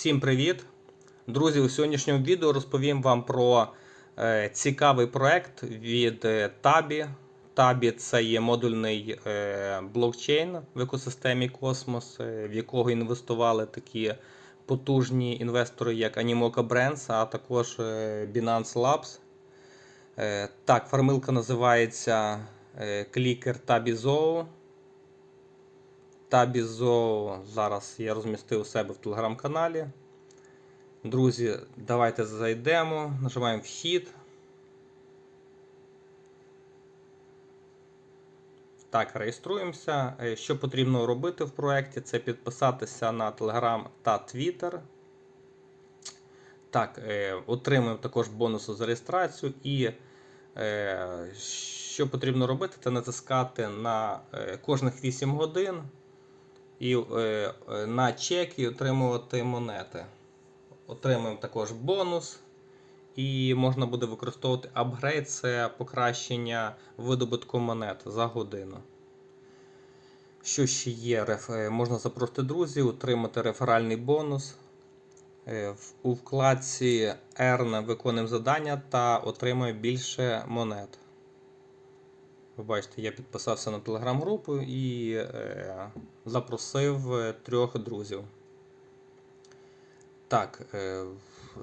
Всім привіт! Друзі, у сьогоднішньому відео розповім вам про е, цікавий проект від е, Tabі. Tabі це є модульний е, блокчейн в екосистемі Космос, е, в якого інвестували такі потужні інвестори, як Animoca Brands, а також е, Binance Labs. Е, так, формилка називається е, Clicker Tabizo. Табізо зараз я розмістив у себе в телеграм-каналі. Друзі, давайте зайдемо, нажимаємо вхід. Так, реєструємося. Е, Що потрібно робити в проєкті? Це підписатися на Telegram та Twitter. Так, е, отримуємо також бонуси за реєстрацію. І е, що потрібно робити, це натискати на кожних 8 годин і е, е, на чеки отримувати монети. Отримуємо також бонус. І можна буде використовувати апгрейд це покращення видобутку монет за годину. Що ще є? Е, Можна запросити друзів, отримати реферальний бонус. Е, У вкладці Earn виконуємо завдання та отримуємо більше монет. Ви бачите, я підписався на телеграм-групу і е, запросив е, трьох друзів. Так, е,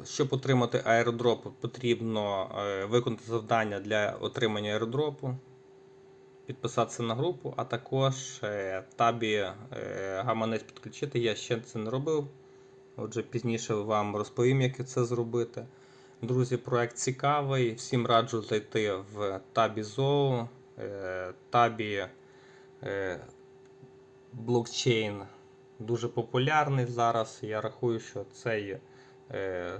щоб отримати аеродроп, потрібно е, виконати завдання для отримання аеродропу, підписатися на групу, а також е, табі е, гаманець підключити. Я ще це не робив. Отже, пізніше вам розповім, як це зробити. Друзі, проект цікавий. Всім раджу зайти в табі е, табі е, блокчейн дуже популярний зараз. Я рахую, що цей, е,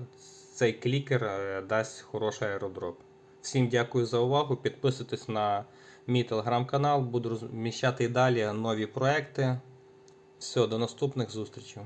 цей клікер е, дасть хороший аеродроп. Всім дякую за увагу. Підписуйтесь на мій телеграм-канал, буду розміщати і далі нові проекти. Все, до наступних зустрічей.